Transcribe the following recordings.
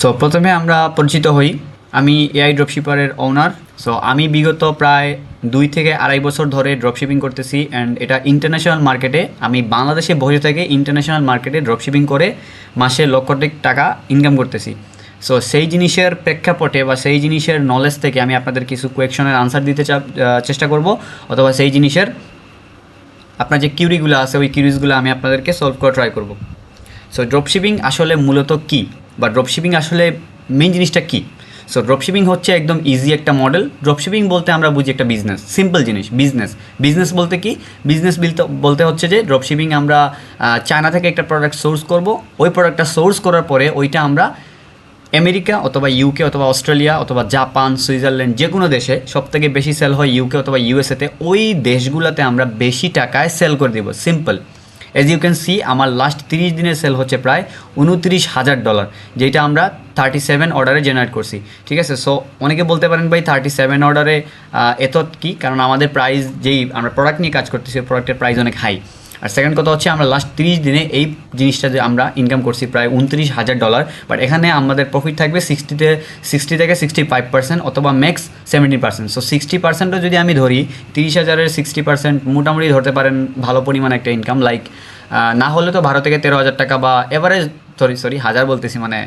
So প্রথমে আমরা পরিচিত হই। আমি এআই ড্রপশিপারের ওনার সো আমি বিগত প্রায় দুই থেকে আড়াই বছর ধরে ড্রপশিপিং করতেছি অ্যান্ড এটা ইন্টারন্যাশনাল মার্কেটে আমি বাংলাদেশে বসে থেকে ইন্টারন্যাশনাল মার্কেটে ড্রপশিপিং করে মাসে লক্ষাধিক টাকা ইনকাম করতেছি। সো সেই জিনিসের প্রেক্ষাপটে বা সেই জিনিসের নলেজ থেকে আমি আপনাদের কিছু কোয়েকশনের আনসার দিতে চেষ্টা করব। অথবা সেই জিনিসের আপনার যে কিউরিগুলো আছে, ওই কিউরিজগুলো আমি আপনাদেরকে সলভ করে ট্রাই করব। সো ড্রপশিপিং আসলে মূলত কী? বা ড্রপশিপিং আসলে মেন জিনিসটা কী? সো ড্রপশিপিং হচ্ছে একদম ইজি একটা মডেল ড্রপশিপিং বলতে আমরা বুঝি একটা বিজনেস সিম্পল জিনিস বিজনেস বিজনেস বলতে কি? বিজনেস বলতে বলতে হচ্ছে যে ড্রপশিপিং আমরা চায়না থেকে একটা প্রোডাক্ট সোর্স করব। ওই প্রোডাক্টটা সোর্স করার পরে ওইটা আমরা আমেরিকা অথবা ইউকে অথবা অস্ট্রেলিয়া অথবা জাপান সুইজারল্যান্ড যে কোনো দেশে সব থেকে বেশি সেল হয় ইউকে অথবা ইউএসএতে ওই দেশগুলোতে আমরা বেশি টাকায় সেল করে দিব। Simple as you can see আমার লাস্ট তিরিশ দিনের সেল হচ্ছে প্রায় উনত্রিশ হাজার ডলার যেটা আমরা থার্টি সেভেন অর্ডারে জেনারেট করছি। ঠিক আছে? সো অনেকে বলতে পারেন, ভাই থার্টি সেভেন অর্ডারে এত কি? কারণ আমাদের প্রাইস যেই আমরা প্রোডাক্ট নিয়ে কাজ করতেছি প্রোডাক্টের প্রাইস অনেক হাই আর সেকেন্ড কথা হচ্ছে আমরা লাস্ট তিরিশ দিনে এই জিনিসটা যে আমরা ইনকাম করছি প্রায় উনত্রিশ হাজার ডলার বাট এখানে আমাদের প্রফিট থাকবে সিক্সটিতে সিক্সটি থেকে সিক্সটি ফাইভ পার্সেন্ট অথবা max seventy percent so sixty পার্সেন্টও যদি আমি ধরি, তিরিশ হাজারের সিক্সটি পার্সেন্ট মোটামুটি ধরতে পারেন ভালো পরিমাণ একটা ইনকাম লাইক না হলে তো বারো থেকে তেরো হাজার টাকা বা এভারেজ সরি সরি হাজার বলতেছি মানে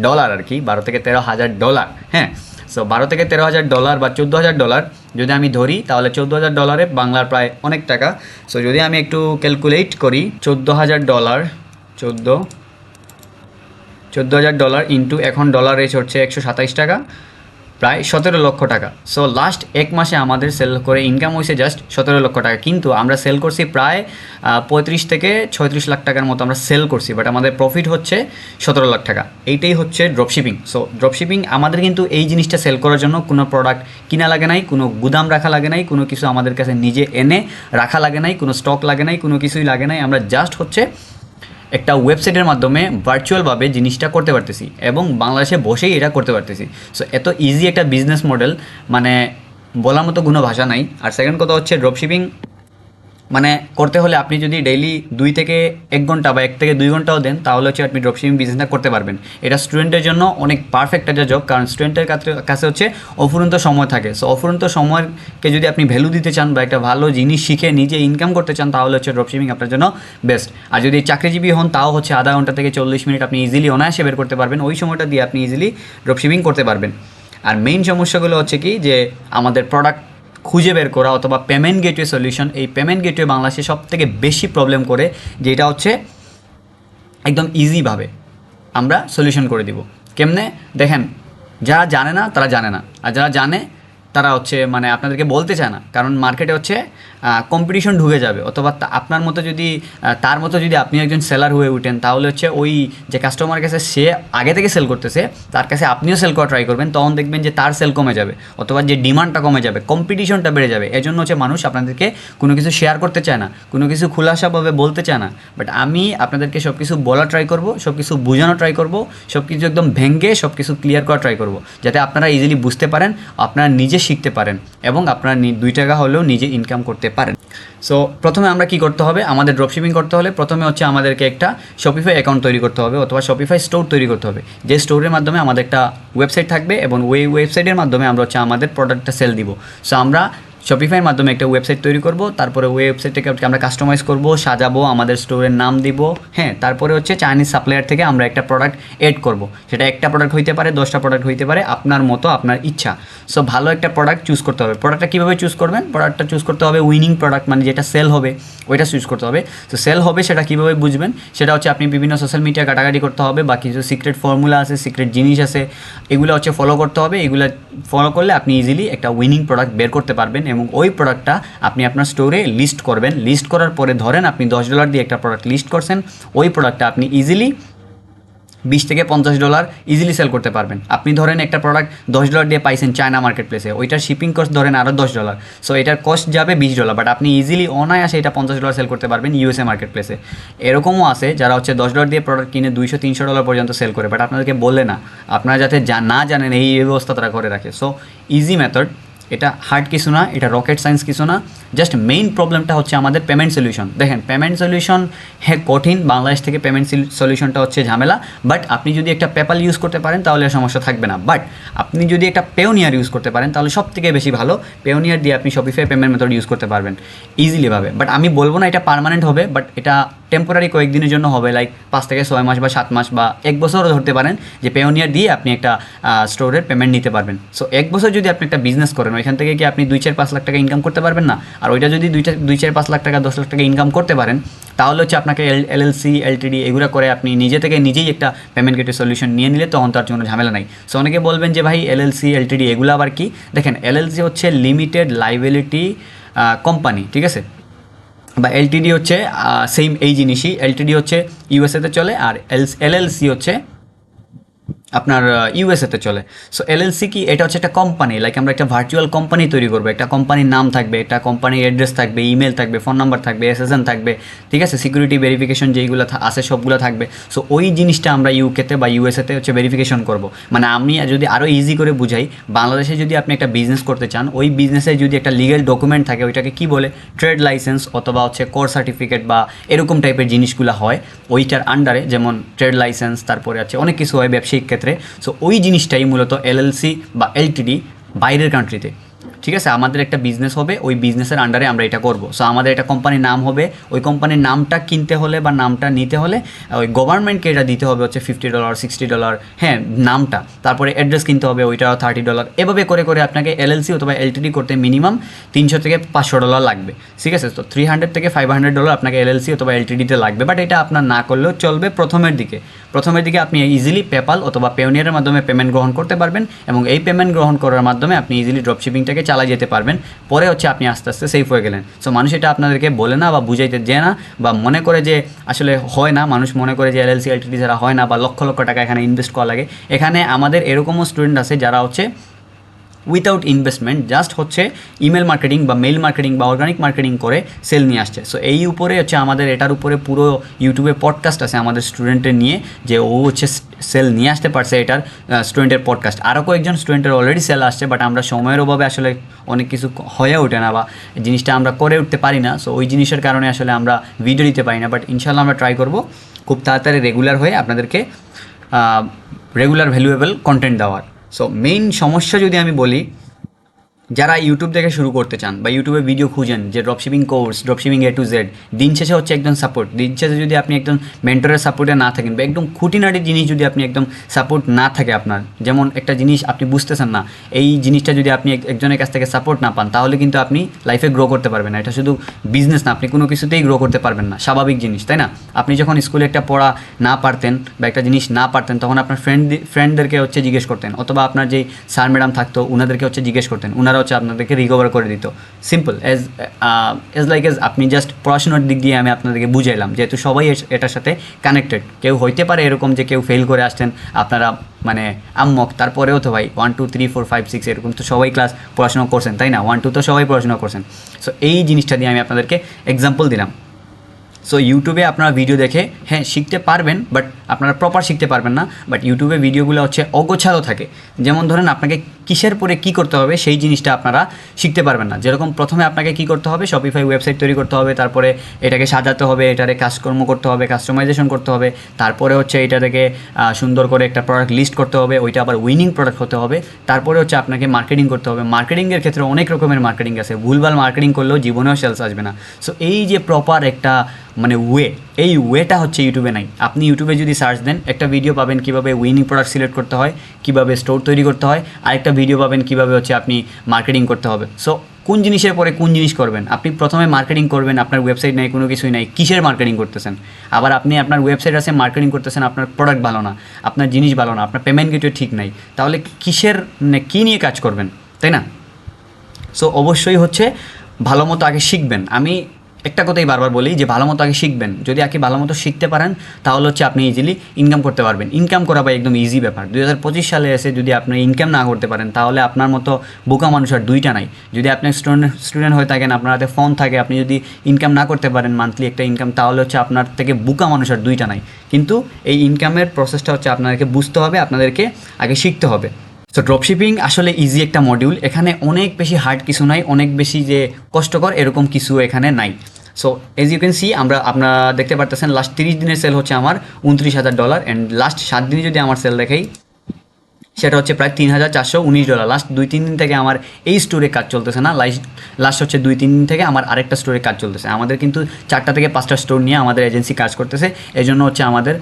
ডলার আর কি, বারো থেকে তেরো হাজার ডলার হ্যাঁ? সো বারো থেকে তেরো হাজার ডলার বা চোদ্দ হাজার ডলার যদি আমি ধরি, তাহলে চোদ্দ হাজার ডলারে বাংলার প্রায় অনেক টাকা। সো যদি আমি একটু ক্যালকুলেট করি, চোদ্দ হাজার ডলার চোদ্দ চোদ্দ হাজার ডলার ইন্টু এখন ডলার রেট হচ্ছে একশো সাতাইশ টাকা। প্রায় সতেরো লক্ষ টাকা। সো লাস্ট এক মাসে আমাদের সেল করে ইনকাম হয়েছে জাস্ট সতেরো লক্ষ টাকা। কিন্তু আমরা সেল করছি প্রায় পঁয়ত্রিশ থেকে ছয়ত্রিশ লাখ টাকার মতো আমরা সেল করছি বাট আমাদের প্রফিট হচ্ছে সতেরো লাখ টাকা। এইটাই হচ্ছে ড্রপশিপিং সো ড্রপশিপিং আমাদের কিন্তু এই জিনিসটা সেল করার জন্য কোনো প্রোডাক্ট কিনা লাগে নাই, কোনো গুদাম রাখা লাগে নাই, কোনো কিছু আমাদের কাছে নিজে এনে রাখা লাগে নাই, কোনো স্টক লাগে নাই, কোনো কিছুই লাগে নাই। আমরা জাস্ট হচ্ছে একটা ওয়েবসাইটের মাধ্যমে ভার্চুয়ালভাবে জিনিসটা করতে পারতেছি এবং বাংলাদেশে বসেই এটা করতে পারতেছি। সো এত ইজি একটা বিজনেস মডেল মানে বলার মতো কোনো ভাষা নাই। আর সেকেন্ড কথা হচ্ছে ড্রপশিপিং মানে করতে হলে আপনি যদি ডেইলি দুই থেকে এক ঘণ্টা বা এক থেকে দুই ঘন্টাও দেন, তাহলে হচ্ছে আপনি ড্রপশিপিং বিজনেসটা করতে পারবেন। এটা স্টুডেন্টের জন্য অনেক পারফেক্ট একটা জব কারণ স্টুডেন্টের কাছে- হচ্ছে অফুরন্ত সময় থাকে। সো অফুরন্ত সময়কে যদি আপনি ভ্যালু দিতে চান বা একটা ভালো জিনিস শিখে নিজে ইনকাম করতে চান, তাহলে হচ্ছে ড্রপশিপিং আপনার জন্য বেস্ট আর যদি চাকরিজীবী হন, তাও হচ্ছে আধা ঘণ্টা থেকে চল্লিশ মিনিট আপনি ইজিলি অনায়াসে বের করতে পারবেন। ওই সময়টা দিয়ে আপনি ইজিলি ড্রপশিপিং করতে পারবেন। আর মেইন সমস্যাগুলো হচ্ছে কি, যে আমাদের প্রোডাক্ট খুঁজে বের করা অথবা পেমেন্ট গেটওয়ে সলিউশন এই পেমেন্ট গেটওয়ে বাংলাদেশে সব থেকে বেশি প্রবলেম করে, যেটা হচ্ছে একদম ইজিভাবে আমরা সলিউশন করে দিব। কেমনে? দেখেন, যারা জানে না, তারা জানে না। আর যারা জানে, তারা হচ্ছে মানে আপনাদেরকে বলতে চায় না। কারণ মার্কেটে হচ্ছে কম্পিটিশন ঢুকে যাবে। অথবা আপনার মতো যদি তার মতো যদি আপনি একজন সেলার হয়ে উঠেন, তাহলে হচ্ছে ওই যে কাস্টমার কাছে সে আগে থেকে সেল করতেছে, তার কাছে আপনিও সেল করা ট্রাই করবেন, তখন দেখবেন যে তার সেল কমে যাবে, অথবা যে ডিমান্ডটা কমে যাবে কম্পিটিশনটা বেড়ে যাবে। এজন্য হচ্ছে মানুষ আপনাদেরকে কোনো কিছু শেয়ার করতে চায় না, কোনো কিছু খোলাসাভাবে বলতে চায় না। বাট আমি আপনাদেরকে সব কিছু বলা ট্রাই করব সব কিছু বোঝানো ট্রাই করব সব কিছু একদম ভেঙ্গে সব কিছু ক্লিয়ার করা ট্রাই করব, যাতে আপনারা ইজিলি বুঝতে পারেন, আপনারা নিজে শিখতে পারেন, এবং আপনারা দুই টাকা হলেও নিজে ইনকাম করতে পারেন। সো প্রথমে আমরা কি করতে হবে? আমাদের ড্রপশিপিং করতে হলে প্রথমে হচ্ছে আমাদেরকে একটা শপিফাই অ্যাকাউন্ট তৈরি করতে হবে অথবা শপিফাই স্টোর তৈরি করতে হবে। যে স্টোরের মাধ্যমে আমাদের একটা ওয়েবসাইট থাকবে এবং ওই ওয়েবসাইটের মাধ্যমে আমরা হচ্ছে আমাদের প্রোডাক্টটা সেল দিব। সো আমরা শপিফাইয়ের মাধ্যমে একটা ওয়েবসাইট তৈরি করব, তারপরে ওয়েবসাইটটাকে আমরা কাস্টমাইজ করব, সাজাবো, আমাদের স্টোরের নাম দিব হ্যাঁ তারপরে হচ্ছে চাইনিজ সাপ্লায়ার থেকে আমরা একটা প্রোডাক্ট এড করব। সেটা একটা প্রোডাক্ট হইতে পারে, দশটা প্রোডাক্ট হইতে পারে, আপনার মতো, আপনার ইচ্ছা। সো ভালো একটা প্রোডাক্ট চুজ করতে হবে। প্রোডাক্টটা কীভাবে চুজ করবেন? প্রোডাক্টটা চুজ করতে হবে উইনিং প্রোডাক্ট মানে যেটা সেল হবে, ওইটা চুজ করতে হবে। তো সেল হবে সেটা কীভাবে বুঝবেন? সেটা হচ্ছে আপনি বিভিন্ন সোশ্যাল মিডিয়া কাটাকাটি করতে হবে বা কিছু সিক্রেট ফর্মুলা আছে সিক্রেট জিনিস আছে, এগুলো হচ্ছে ফলো করতে হবে। এগুলো ফলো করলে আপনি ইজিলি একটা উইনিং প্রোডাক্ট বের করতে পারবেন এবং ওই প্রোডাক্টটা আপনি আপনার স্টোরে লিস্ট করবেন। লিস্ট করার পরে ধরেন আপনি দশ ডলার দিয়ে একটা প্রোডাক্ট লিস্ট করছেন, ওই প্রোডাক্টটা আপনি ইজিলি বিশ থেকে পঞ্চাশ ডলার ইজিলি সেল করতে পারবেন। আপনি ধরেন একটা প্রোডাক্ট দশ ডলার দিয়ে পাইছেন চায়না মার্কেট প্লেসে ওইটার শিপিং কস্ট ধরেন আরও দশ ডলার সো এটার কস্ট যাবে বিশ ডলার বাট আপনি ইজিলি অনায়াসে এটা পঞ্চাশ ডলার সেল করতে পারবেন ইউএসএ মার্কেট প্লেসে এরকমও আছে যারা হচ্ছে দশ ডলার দিয়ে প্রোডাক্ট কিনে দুইশো, তিনশো ডলার পর্যন্ত সেল করে বাট আপনাদেরকে বলে না, আপনারা যাতে না জানেন এই ব্যবস্থা তারা করে রাখে। সো ইজি মেথড এটা হার্ড কিছু না, এটা রকেট সায়েন্স কিছু না। জাস্ট মেইন প্রবলেমটা হচ্ছে আমাদের পেমেন্ট সলিউশন। দেখেন, পেমেন্ট সলিউশন হ্যাঁ কঠিন, বাংলাদেশ থেকে পেমেন্ট সলিউশনটা হচ্ছে ঝামেলা, বাট আপনি যদি একটা পেপাল ইউজ করতে পারেন, তাহলে সমস্যা থাকবে না। বাট আপনি যদি একটা পেওনিয়ার ইউজ করতে পারেন, তাহলে সব থেকে বেশি ভালো, পেওনিয়ার দিয়ে আপনি শপিফাই পেমেন্ট মেথড ইউজ করতে পারবেন ইজিলিভাবে বাট আমি বলব না এটা পার্মানেন্ট হবে, বাট এটা টেম্পোরারি কয়েকদিনের জন্য হবে লাইক পাঁচ থেকে ছয় মাস বা সাত মাস বা এক বছরও ধরতে পারেন, যে পেওনিয়ার দিয়ে আপনি একটা স্টোরের পেমেন্ট নিতে পারবেন। সো এক বছর যদি আপনি একটা বিজনেস করেন, ওইখান থেকে কি আপনি দুই চার পাঁচ লাখ টাকা ইনকাম করতে পারবেন না? আর ওইটা যদি দুইটা দুই চার পাঁচ লাখ টাকা, দশ লাখ টাকা ইনকাম করতে পারেন, তাহলে হচ্ছে আপনাকে এল এলএলসি এলটিডি এগুলো করে আপনি নিজে থেকে নিজেই একটা পেমেন্ট গেটের সলিউশন নিয়ে নিলে তখন তার জন্য ঝামেলা নাই। সো অনেকে বলবেন যে ভাই এলএলসি এলটিডি এগুলো আবার কি? দেখেন এলএলসি হচ্ছে লিমিটেড লাইবিলিটি কোম্পানি ঠিক আছে? বা এলটিডি হচ্ছে সেম এই জিনিসই। এলটিডি হচ্ছে ইউএসএতে চলে আর এল এলএলসি হচ্ছে আপনার ইউএসএতে চলে। সো এলএলসি কি, এটা হচ্ছে একটা কোম্পানি লাইক আমরা একটা ভার্চুয়াল কোম্পানি তৈরি করব। একটা কোম্পানির নাম থাকবে, একটা কোম্পানির অ্যাড্রেস থাকবে ইমেল থাকবে ফোন নাম্বার থাকবে এসএসএন থাকবে, ঠিক আছে? সিকিউরিটি ভেরিফিকেশন যেইগুলো আছে সবগুলো থাকবে। সো ওই জিনিসটা আমরা ইউকেতে বা ইউএসএতে হচ্ছে ভেরিফিকেশন করব। মানে আমি যদি আরও ইজি করে বুঝাই, বাংলাদেশে যদি আপনি একটা বিজনেস করতে চান, ওই বিজনেসে যদি একটা লিগেল ডকুমেন্ট থাকে, ওইটাকে কি বলে? ট্রেড লাইসেন্স অথবা হচ্ছে কোর সার্টিফিকেট বা এরকম টাইপের জিনিসগুলো হয়, ওইটার আন্ডারে যেমন ট্রেড লাইসেন্স তারপরে আছে অনেক কিছু হয় ব্যবসায়িক ক্ষেত্রে। সো ওই জিনিসটাই মূলত এলএলসি বা এলটিডি বাইরের কান্ট্রিতে ঠিক আছে? আমাদের একটা বিজনেস হবে, ওই বিজনেসের আন্ডারে আমরা এটা করব। সো আমাদের একটা কোম্পানির নাম হবে, ওই কোম্পানির নামটা কিনতে হলে বা নামটা নিতে হলে ওই গভর্নমেন্টকে এটা দিতে হবে হচ্ছে ফিফটি ডলার সিক্সটি ডলার হ্যাঁ নামটা। তারপরে অ্যাড্রেস কিনতে হবে, ওইটাও থার্টি ডলার এভাবে করে করে আপনাকে এলএলসি অথবা এলটিডি করতে মিনিমাম তিনশো থেকে পাঁচশো ডলার লাগবে। ঠিক আছে? তো থ্রি হান্ড্রেড থেকে ফাইভ হান্ড্রেড ডলার আপনাকে এলএলসি অথবা এলটিডিতে লাগবে। বাট এটা আপনার না করলেও চলবে প্রথমের দিকে। প্রথমের দিকে আপনি ইজিলি পেপাল অথবা পেওনিয়ারের মাধ্যমে পেমেন্ট গ্রহণ করতে পারবেন এবং এই পেমেন্ট গ্রহণ করার মাধ্যমে আপনি ইজিলি ড্রপশিপিংটাকে চালাই যেতে পারবেন। পরে হচ্ছে আপনি আস্তে আস্তে সেফ হয়ে গেলেন। সো মানুষ এটা আপনাদেরকে বলে না বা বুঝাইতে যে না বা মনে করে যে আসলে হয় না। মানুষ মনে করে যে এলএলসি এলটিডি যারা হয় না বা লক্ষ লক্ষ টাকা এখানে ইনভেস্ট করা লাগে। এখানে আমাদের এরকমও স্টুডেন্ট আছে যারা হচ্ছে উইথাউট ইনভেস্টমেন্ট জাস্ট হচ্ছে ইমেল মার্কেটিং বা মেল মার্কেটিং বা অর্গানিক মার্কেটিং করে সেল নিয়ে আসছে। সো এই উপরে হচ্ছে আমাদের, এটার উপরে পুরো ইউটিউবে পডকাস্ট আছে আমাদের স্টুডেন্টের নিয়ে, যে ও হচ্ছে সেল নিয়ে আসতে পারছে এটার স্টুডেন্টের পডকাস্ট আরও কয়েকজন স্টুডেন্টের অলরেডি সেল আসছে বাট আমরা সময়ের অভাবে আসলে অনেক কিছু হয়ে ওঠে না বা জিনিসটা আমরা করে উঠতে পারি না। সো ওই জিনিসের কারণে আসলে আমরা ভিডিও দিতে পারি না বাট ইনশাল্লাহ আমরা ট্রাই করব খুব তাড়াতাড়ি রেগুলার হয়ে আপনাদেরকে রেগুলার ভ্যালুয়েবল কন্টেন্ট দেওয়ার। সো মেইন সমস্যা যদি আমি বলি যারা ইউটিউব থেকে শুরু করতে চান বা ইউটিউবে ভিডিও খুঁজেন যে dropshipping course dropshipping A to Z দিন শেষে হচ্ছে একদম সাপোর্ট দিন শেষে যদি আপনি একদম মেন্টরের সাপোর্টে না থাকেন বা একদম খুঁটিনাটি জিনিস যদি আপনি একদম সাপোর্ট না থাকে আপনার, যেমন একটা জিনিস আপনি বুঝতেছেন না, এই জিনিসটা যদি আপনি একজনের কাছ থেকে সাপোর্ট না পান, তাহলে কিন্তু আপনি লাইফে গ্রো করতে পারবেন না। এটা শুধু বিজনেস না, আপনি কোনো কিছুতেই গ্রো করতে পারবেন না। স্বাভাবিক জিনিস, তাই না? আপনি যখন স্কুলে একটা পড়া না পারতেন বা একটা জিনিস না পারতেন, তখন আপনার ফ্রেন্ড ফ্রেন্ডদেরকে হচ্ছে জিজ্ঞেস করতেন, অথবা আপনার যেই স্যার ম্যাডাম থাকতো ওনাদেরকে হচ্ছে জিজ্ঞেস করতেন ওনারা হচ্ছে আপনাদেরকে রিকভার করে দিত। Simple as as like as আপনি জাস্ট পড়াশোনার দিক দিয়ে আমি আপনাদেরকে বুঝাইলাম, যেহেতু সবাই এটার সাথে কানেক্টেড কেউ হইতে পারে এরকম যে কেউ ফেল করে আসতেন, আপনারা মানে আম্মক তারপরেও তো ভাই one two three four five six এরকম তো সবাই ক্লাস পড়াশোনা করছেন, তাই না? ওয়ান টু তো সবাই পড়াশোনা করছেন। সো এই জিনিসটা দিয়ে আমি আপনাদেরকে এক্সাম্পল দিলাম। সো ইউটিউবে আপনারা ভিডিও দেখে হ্যাঁ শিখতে পারবেন বাট আপনারা প্রপার শিখতে পারবেন না বাট ইউটিউবে ভিডিওগুলো হচ্ছে অগোছালো থাকে। যেমন ধরেন, আপনাকে কিসের পরে কি করতে হবে, সেই জিনিসটা আপনারা শিখতে পারবেন না। যেরকম প্রথমে আপনাকে কি করতে হবে শপিফাই ওয়েবসাইট তৈরি করতে হবে, তারপরে এটাকে সাজাতে হবে, এটারে কাজকর্ম করতে হবে কাস্টমাইজেশন করতে হবে, তারপরে হচ্ছে এটা থেকে সুন্দর করে একটা প্রোডাক্ট লিস্ট করতে হবে, ওইটা আবার উইনিং প্রোডাক্ট হতে হবে, তারপরে হচ্ছে আপনাকে মার্কেটিং করতে হবে। মার্কেটিংয়ের ক্ষেত্রে অনেক রকমের মার্কেটিং আছে। ভুলভাল মার্কেটিং করলেও জীবনেও সেলস আসবে না। সো এই যে প্রপার একটা মানে ওয়ে এই ওয়েটা হচ্ছে ইউটিউবে নাই। আপনি ইউটিউবে যদি সার্চ দেন, একটা ভিডিও পাবেন কীভাবে উইনিং প্রোডাক্ট সিলেক্ট করতে হয়, কীভাবে স্টোর তৈরি করতে হয়, আরেকটা ভিডিও পাবেন কীভাবে হচ্ছে আপনি মার্কেটিং করতে হবে। সো কোন জিনিসের পরে কোন জিনিস করবেন? আপনি প্রথমে মার্কেটিং করবেন, আপনার ওয়েবসাইট নেই, কোনো কিছুই নাই, কিসের মার্কেটিং করতেছেন? আবার আপনি আপনার ওয়েবসাইট আছে মার্কেটিং করতেছেন, আপনার প্রোডাক্ট ভালো না, আপনার জিনিস ভালো না, আপনার পেমেন্ট গেটওয়ে ঠিক নাই, তাহলে কিসের মানে কী নিয়ে কাজ করবেন? তাই না? সো অবশ্যই হচ্ছে ভালো মতো আগে শিখবেন। আমি একটা কথাই বারবার বলি যে ভালো মতো আগে শিখবেন। যদি আগে ভালো মতো শিখতে পারেন, তাহলে হচ্ছে আপনি ইজিলি ইনকাম করতে পারবেন। ইনকাম করা ভাই একদম ইজি ব্যাপার। দুই হাজার পঁচিশ সালে এসে যদি আপনি ইনকাম না করতে পারেন, তাহলে আপনার মতো বোকা মানুষ আর দুইটা নাই। যদি আপনি স্টুডেন্ট স্টুডেন্ট হয়ে থাকেন, আপনার হাতে ফোন থাকে, আপনি যদি ইনকাম না করতে পারেন মান্থলি একটা ইনকাম তাহলে হচ্ছে আপনার থেকে বোকা মানুষ আর দুইটা নাই। কিন্তু এই ইনকামের প্রসেসটা হচ্ছে আপনাদেরকে বুঝতে হবে, আপনাদেরকে আগে শিখতে হবে। তো ড্রপশিপিং আসলে ইজি একটা মডিউল এখানে অনেক বেশি হার্ড কিছু নাই, অনেক বেশি যে কষ্টকর এরকম কিছু এখানে নাই। So as you can see আমরা আপনারা দেখতে পারতেছেন লাস্ট তিরিশ দিনের সেল হচ্ছে আমার উনত্রিশ হাজার ডলার অ্যান্ড লাস্ট সাত দিনে যদি আমার সেল দেখাই, সেটা হচ্ছে প্রায় তিন হাজার চারশো উনিশ ডলার লাস্ট দুই, তিন দিন থেকে আমার এই স্টোরে কাজ চলতেছে না লাস্ট লাস্ট হচ্ছে দুই, তিন দিন থেকে আমার আরেকটা স্টোরে কাজ চলতেছে। আমাদের কিন্তু চারটা থেকে পাঁচটা স্টোর নিয়ে আমাদের এজেন্সি কাজ করতেছে। এই জন্য হচ্ছে আমাদের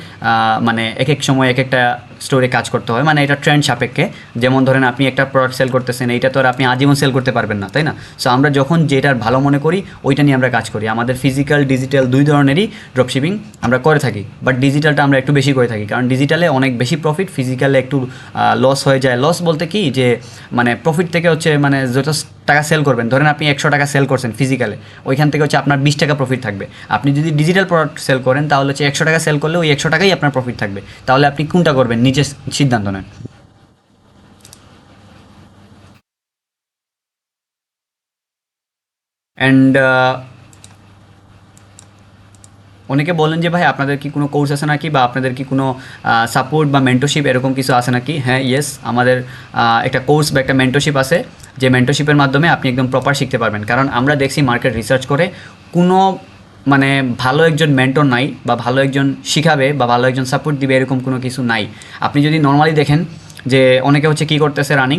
মানে এক এক সময় এক একটা স্টোরে কাজ করতে হয়। মানে এটা ট্রেন্ড সাপেক্ষে। যেমন ধরেন আপনি একটা প্রোডাক্ট সেল করতেছেন, এইটা তো আর আপনি আজীবন সেল করতে পারবেন না, তাই না? সো আমরা যখন যেটার ভালো মনে করি, ওইটা নিয়ে আমরা কাজ করি। আমাদের ফিজিক্যাল ডিজিটাল দুই ধরনেরই ড্রপশিপিং আমরা করে থাকি। বাট ডিজিটালটা আমরা একটু বেশি করে থাকি। কারণ ডিজিটালে অনেক বেশি প্রফিট ফিজিক্যালে একটু লস হয়ে যায়। লস বলতে কি? যে মানে প্রফিট থেকে হচ্ছে মানে যত টাকা সেল করবেন। ধরেন আপনি একশো টাকা সেল করছেন ফিজিক্যালে ওইখান থেকে হচ্ছে আপনার বিশ টাকা প্রফিট থাকবে। আপনি যদি ডিজিটাল প্রোডাক্ট সেল করেন, তাহলে হচ্ছে একশো টাকা সেল করলে ওই একশো টাকাই আপনার প্রফিট থাকবে। তাহলে আপনি কোনটা করবেন? নিজে সিদ্ধান্ত নেন। অ্যান্ড অনেকে বলেন যে, ভাই, আপনাদের কি কোনো কোর্স আছে নাকি? বা আপনাদের কি কোনো সাপোর্ট বা মেন্টরশিপ এরকম কিছু আছে নাকি? হ্যাঁ ইয়েস আমাদের একটা কোর্স বা একটা মেন্টরশিপ আছে। যে মেন্টরশিপের মাধ্যমে আপনি একদম প্রপার শিখতে পারবেন। কারণ আমরা দেখছি মার্কেট রিসার্চ করে কোনো মানে ভালো একজন মেন্টর নাই বা ভালো একজন শিখাবে বা ভালো একজন সাপোর্ট দিবে এরকম কোনো কিছু নাই। আপনি যদি নর্মালি দেখেন যে অনেকে হচ্ছে কী করতেছে রানিং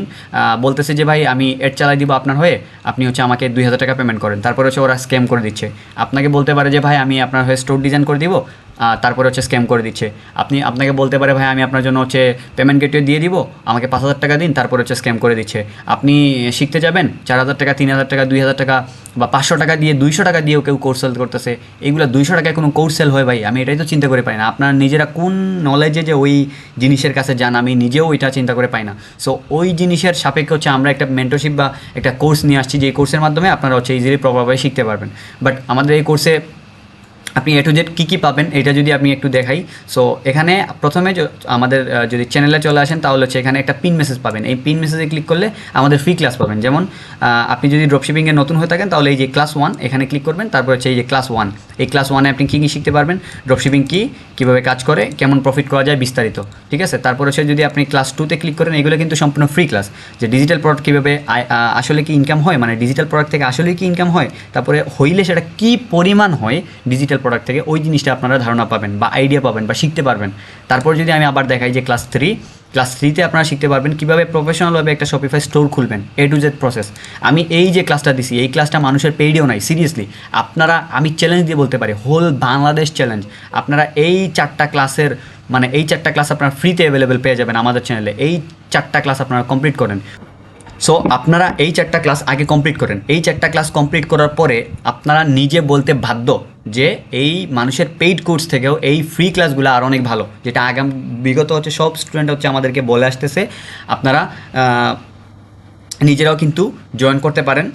বলতেছে যে, ভাই, আমি এড চালাই দিব আপনার হয়ে, আপনি হচ্ছে আমাকে দুই হাজার টাকা পেমেন্ট করেন। তারপরে হচ্ছে ওরা স্ক্যাম করে দিচ্ছে। আপনাকে বলতে পারে যে, ভাই, আমি আপনার হয়ে স্টোর ডিজাইন করে দিব তারপরে হচ্ছে স্ক্যাম করে দিচ্ছে। আপনি, আপনাকে বলতে পারে, ভাই, আমি আপনার জন্য হচ্ছে পেমেন্ট গেটওয়ে দিয়ে দিব, আমাকে পাঁচ হাজার টাকা দিন, তারপরে হচ্ছে স্ক্যাম করে দিচ্ছে। আপনি শিখতে যাবেন, চার হাজার টাকা, তিন হাজার টাকা, দুই হাজার টাকা বা পাঁচশো টাকা দিয়ে দুইশো টাকা দিয়েও কেউ কোর্স সেল করতেছে। এগুলো দুইশো টাকায় কোনো কোর্স সেল হয়, ভাই, আমি এটাই তো চিন্তা করে পাই না। আপনার নিজেরা কোন নলেজে যে ওই জিনিসের কাছে যান, আমি নিজেও ওইটা চিন্তা করে পাই না। সো ওই জিনিসের সাপেক্ষে হচ্ছে আমরা একটা মেন্টরশিপ বা একটা কোর্স নিয়ে আসছি যে কোর্সের মাধ্যমে আপনারা হচ্ছে ইজিলি প্রপারভাবে শিখতে পারবেন। বাট আমাদের এই কোর্সে আপনি এ টু জেড কী কী পাবেন, এটা যদি আমি একটু দেখাই। সো এখানে প্রথমে আমাদের যদি চ্যানেলে চলে আসেন, তাহলে হচ্ছে এখানে একটা পিন মেসেজ পাবেন। এই পিন মেসেজে ক্লিক করলে আমাদের ফ্রি ক্লাস পাবেন। যেমন আপনি যদি ড্রপশিপিংয়ে নতুন হয়ে থাকেন, তাহলে এই যে ক্লাস ওয়ান এখানে ক্লিক করবেন। তারপর হচ্ছে এই যে ক্লাস ওয়ান এই ক্লাস ওয়ানে আপনি কী কী শিখতে পারবেন? ড্রপশিপিং কী, কীভাবে কাজ করে, কেমন প্রফিট করা যায় বিস্তারিত। ঠিক আছে? তারপর হচ্ছে যদি আপনি ক্লাস টুতে ক্লিক করেন, এগুলো কিন্তু সম্পূর্ণ ফ্রি ক্লাস যে ডিজিটাল প্রোডাক্ট কীভাবে আসলে কি ইনকাম হয়? মানে ডিজিটাল প্রোডাক্ট থেকে আসলে কি ইনকাম হয়? তারপরে হইলে সেটা কি পরিমাণ হয়? ডিজিটাল প্রোডাক্ট থেকে ওই জিনিসটা আপনারা ধারণা পাবেন বা আইডিয়া পাবেন বা শিখতে পারবেন। তারপর যদি আমি আবার দেখাই যে ক্লাস থ্রি ক্লাস থ্রিতে আপনারা শিখতে পারবেন কীভাবে প্রফেশনালভাবে একটা শপিফাই স্টোর খুলবেন এ টু জেড প্রসেস আমি এই যে ক্লাসটা দিছি, এই ক্লাসটা মানুষের পেইডেও নাই সিরিয়াসলি আপনারা, আমি চ্যালেঞ্জ দিয়ে বলতে পারি হোল বাংলাদেশ চ্যালেঞ্জ আপনারা এই চারটা ক্লাসের মানে এই চারটা ক্লাস আপনারা ফ্রিতে অ্যাভেলেবেল পেয়ে যাবেন আমাদের চ্যানেলে এই চারটা ক্লাস আপনারা কমপ্লিট করেন। সো আপনারা এই চারটা ক্লাস আগে কমপ্লিট করেন। এই চারটা ক্লাস কমপ্লিট করার পরে আপনারা নিজে বলতে বাধ্য যে এই মানুষের পেইড কোর্স থেকেও এই ফ্রি ক্লাসগুলো আর অনেক ভালো। যেটা আগাম বিগত হচ্ছে সব স্টুডেন্ট হচ্ছে আমাদেরকে বলে আসতেছে, আপনারা নিজেরাও কিন্তু জয়েন করতে পারেন।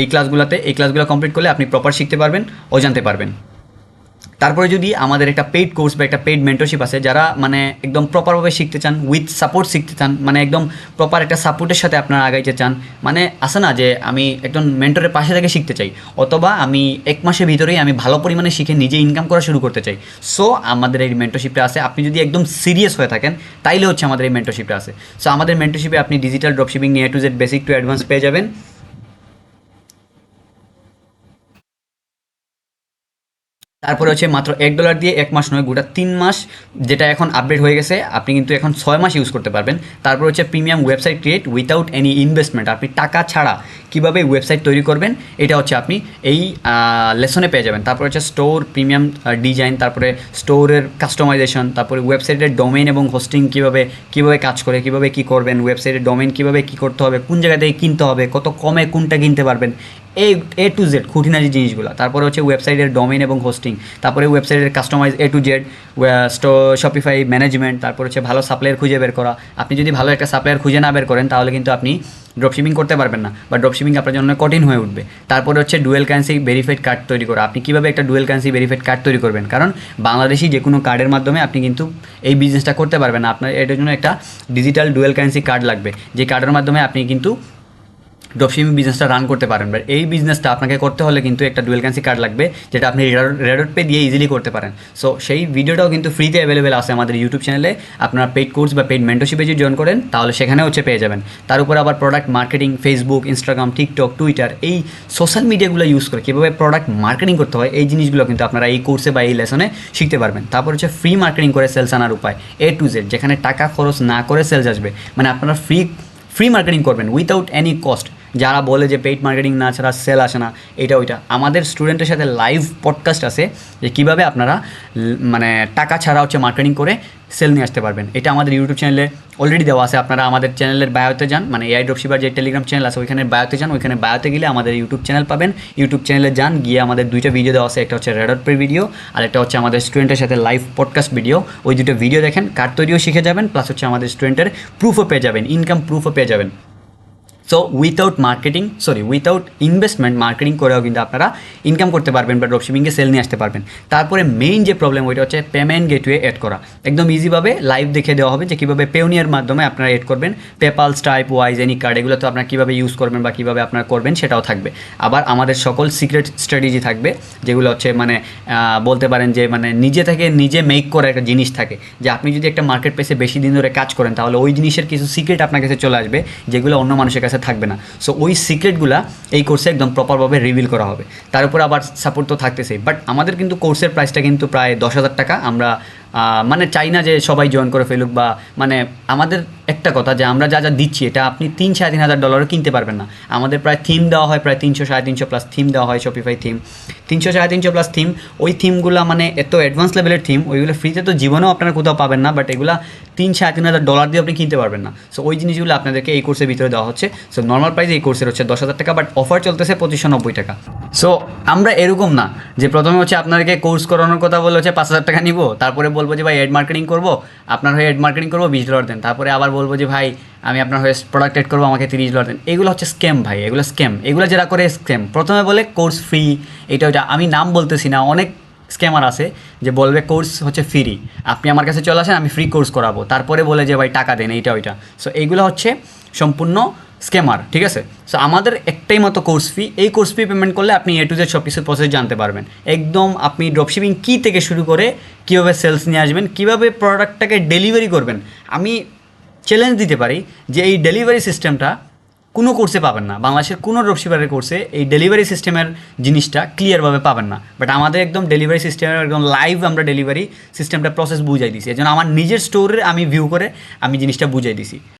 এই ক্লাসগুলোতে এই ক্লাসগুলো কমপ্লিট করলে আপনি প্রপার শিখতে পারবেন ও জানতে পারবেন। তারপরে যদি আমাদের একটা পেইড কোর্স বা একটা পেইড মেন্টরশিপ আছে, যারা মানে একদম প্রপারভাবে শিখতে চান উইথ সাপোর্ট শিখতে চান মানে একদম প্রপার একটা সাপোর্টের সাথে আপনারা আগাইতে চান মানে আসে না যে আমি একজন মেন্টরের পাশে থেকে শিখতে চাই, অথবা আমি এক মাসের ভিতরেই আমি ভালো পরিমাণে শিখে নিজে ইনকাম করা শুরু করতে চাই। সো আমাদের এই মেন্টরশিপটা আছে। আপনি যদি একদম সিরিয়াস হয়ে থাকেন, তাইলে হচ্ছে আমাদের এই মেন্টরশিপটা আছে। সো আমাদের মেন্টরশিপে আপনি ডিজিটাল ড্রপশিপিং নিয়ে to Z basic to advance পেয়ে যাবেন। তারপরে হচ্ছে মাত্র এক ডলার দিয়ে এক মাস নয়, গোটা তিন মাস যেটা এখন আপডেট হয়ে গেছে, আপনি কিন্তু এখন ছয় মাস ইউজ করতে পারবেন। তারপর হচ্ছে premium website create without any investment আপনি টাকা ছাড়া কীভাবে ওয়েবসাইট তৈরি করবেন, এটা হচ্ছে আপনি এই লেসনে পেয়ে যাবেন। তারপর হচ্ছে স্টোর প্রিমিয়াম ডিজাইন তারপরে স্টোরের কাস্টমাইজেশন তারপরে ওয়েবসাইটের ডোমেইন এবং হোস্টিং কীভাবে কীভাবে কাজ করে, কীভাবে কী করবেন ওয়েবসাইটের ডোমেইন কীভাবে কী করতে হবে, কোন জায়গা থেকে কিনতে হবে, কত কমে কোনটা কিনতে পারবেন এই এ টু জেড খুঁটিনাটি জিনিসগুলো। তারপরে হচ্ছে ওয়েবসাইটের ডোমেইন এবং হোস্টিং তারপরে ওয়েবসাইটের customize A to Z Shopify management তারপর হচ্ছে ভালো সাপ্লায়ার খুঁজে বের করা। আপনি যদি ভালো একটা সাপ্লায়ার খুঁজে না বের করেন, তাহলে কিন্তু আপনি ড্রপশিপিং করতে পারবেন না বা ড্রপশিপিং আপনার জন্য কঠিন হয়ে উঠবে। তারপরে হচ্ছে ডুয়েল কারেন্সি ভেরিফাইড কার্ড তৈরি করা। আপনি কীভাবে একটা ডুয়েল কারেন্সি ভেরিফাইড কার্ড তৈরি করবেন? কারণ বাংলাদেশি যে কোনো কার্ডের মাধ্যমে আপনি কিন্তু এই বিজনেসটা করতে পারবেন না। আপনার এটার জন্য একটা ডিজিটাল ডুয়েল কারেন্সি কার্ড লাগবে। যে কার্ডের মাধ্যমে আপনি কিন্তু ড্রপশিপিং বিজনেসটা রান করতে পারেন। বাট এই বিজনেসটা আপনাকে করতে হলে কিন্তু একটা ডুয়েল কার্ড লাগবে, যেটা আপনি রেডট পে দিয়ে ইজিলি করতে পারেন। সো সেই ভিডিওটাও কিন্তু ফ্রিতে অ্যাভেলেবেল আছে আমাদের ইউটিউব চ্যানেলে আপনারা পেইড কোর্স বা পেইড মেন্টরশিপে যদি জয়েন করেন, তাহলে সেখানে হচ্ছে পেয়ে যাবেন। তার উপর আবার product marketing Facebook Instagram TikTok Twitter এই সোশ্যাল মিডিয়াগুলো ইউজ করে কীভাবে প্রোডাক্ট মার্কেটিং করতে হয়, এই জিনিসগুলো কিন্তু আপনারা এই কোর্সে বা এই লেসনে শিখতে পারবেন। তারপর হচ্ছে ফ্রি মার্কেটিং করে সেলস আনার উপায় এ টু জেড যেখানে টাকা খরচ না করে সেলস আসবে। মানে আপনারা ফ্রি ফ্রি মার্কেটিং করবেন উইথাউট এনি কস্ট যারা বলে যে পেইড মার্কেটিং না ছাড়া সেল আসে না, এটা ওইটা। আমাদের স্টুডেন্টের সাথে লাইভ পডকাস্ট আছে যে কীভাবে আপনারা মানে টাকা ছাড়া হচ্ছে মার্কেটিং করে সেল নিয়ে আসতে পারবেন। এটা আমাদের ইউটিউব চ্যানেলে অলরেডি দেওয়া আছে। আপনারা আমাদের চ্যানেলের বায়োতে যান মানে এআই ড্রপশিপার যে টেলিগ্রাম চ্যানেল আছে, ওইখানে বায়োতে যান। ওইখানে বায়োতে গেলে আমাদের ইউটিউব চ্যানেল পাবেন। ইউটিউব চ্যানেলে যান, গিয়ে আমাদের দুইটা ভিডিও দেওয়া আছে। একটা হচ্ছে রেডট পে ভিডিও আর একটা হচ্ছে আমাদের স্টুডেন্টের সাথে লাইভ পডকাস্ট ভিডিও ওই দুটো ভিডিও দেখেন কার্ড তৈরিও শিখে যাবেন প্লাস হচ্ছে আমাদের স্টুডেন্টের প্রুফও পেয়ে যাবেন ইনকাম প্রুফও পেয়ে যাবেন। So without marketing sorry without investment marketing করেও কিন্তু আপনারা ইনকাম করতে পারবেন বা ড্রপশিপিংয়ে সেল নিয়ে আসতে পারবেন। তারপরে মেইন যে প্রবলেম ওইটা হচ্ছে পেমেন্ট গেটওয়ে এড করা। একদম ইজিভাবে লাইভ দেখে দেওয়া হবে যে কীভাবে পেওনিয়ার মাধ্যমে আপনারা এড করবেন। PayPal Stripe Wise any card এগুলো তো আপনারা কীভাবে ইউজ করবেন বা কীভাবে আপনারা করবেন সেটাও থাকবে। আবার আমাদের সকল সিক্রেট স্ট্র্যাটেজি থাকবে, যেগুলো হচ্ছে মানে বলতে পারেন যে মানে নিজে থেকে নিজে মেক করা একটা জিনিস থাকে। যে আপনি যদি একটা মার্কেট প্লেসে বেশি দিন ধরে কাজ করেন, তাহলে ওই জিনিসের কিছু সিক্রেট আপনার কাছে চলে আসবে, যেগুলো অন্য মানুষের কাছে থাকবে না। সো ওই সিক্রেটগুলা এই কোর্সে একদম প্রপারভাবে রিভিল করা হবে। তার উপর আবার সাপোর্ট তো থাকতেছেই বাট আমাদের কিন্তু কোর্সের প্রাইসটা কিন্তু প্রায় দশ হাজার টাকা। আমরা মানে চাই না যে সবাই জয়েন করে ফেলুক বা মানে আমাদের একটা কথা যে আমরা যা যা দিচ্ছি, এটা আপনি তিন সাড়ে তিন হাজার ডলারও কিনতে পারবেন না। আমাদের প্রায় থিম দেওয়া হয়, প্রায় তিনশো, সাড়ে তিনশো প্লাস থিম দেওয়া হয় শপিফাই থিম তিনশো সাড়ে তিনশো প্লাস থিম ওই থিমগুলো মানে এত অ্যাডভান্স লেভেলের থিম ওইগুলো ফ্রিতে তো জীবনেও আপনারা কোথাও পাবেন না বাট এগুলা তিন সাড়ে তিন হাজার ডলার দিয়ে আপনি কিনতে পারবেন না। সো ওই জিনিসগুলো আপনাদেরকে এই কোর্সের ভিতরে দেওয়া হচ্ছে। সো নর্মাল প্রাইস এই কোর্সের হচ্ছে দশ হাজার টাকা বাট অফার চলতেছে পঁচিশশো নব্বই টাকা। সো আমরা এরকম না যে প্রথমে হচ্ছে আপনাদেরকে কোর্স করানোর কথা বলে হচ্ছে পাঁচ হাজার টাকা নিব, তারপরে বলব যে ভাই এড মার্কেটিং করব, আপনার হয়ে এড মার্কেটিং করব, বিশ ডলার দেন। তারপরে আবার বলব যে ভাই আমি আপনার হয়ে প্রোডাক্ট এড করব, আমাকে তিরিশ ডলার দেন। এগুলো হচ্ছে স্ক্যাম ভাই, এগুলো স্ক্যাম এগুলো যারা করে স্ক্যাম প্রথমে বলে কোর্স ফ্রি এটা ওইটা। আমি নাম বলতেছি না, অনেক স্ক্যামার আছে যে বলবে কোর্স হচ্ছে ফ্রি আপনি আমার কাছে চলে আসেন, আমি ফ্রি কোর্স করাবো। তারপরে বলে যে, ভাই, টাকা দেন, এইটা, ওইটা। সো এইগুলো হচ্ছে সম্পূর্ণ স্ক্যামার ঠিক আছে? সো আমাদের একটাই মতো কোর্স ফি এই কোর্স ফি পেমেন্ট করলে আপনি এ টু জেড সব কিছু প্রসেস জানতে পারবেন। একদম আপনি ড্রপশিপিং কী থেকে শুরু করে কীভাবে সেলস নিয়ে আসবেন, কীভাবে প্রোডাক্টটাকে ডেলিভারি করবেন। আমি চ্যালেঞ্জ দিতে পারি যে এই ডেলিভারি সিস্টেমটা কোনো কোর্সে পাবেন না। বাংলাদেশের কোনো ড্রপশিপারের কোর্সে এই ডেলিভারি সিস্টেমের জিনিসটা ক্লিয়ারভাবে পাবেন না। বাট আমাদের একদম ডেলিভারি সিস্টেমের একদম লাইভ আমরা ডেলিভারি সিস্টেমটা প্রসেস বুঝাই দিছি। এই আমার নিজের স্টোরে আমি ভিউ করে আমি জিনিসটা বুঝাই দিছি।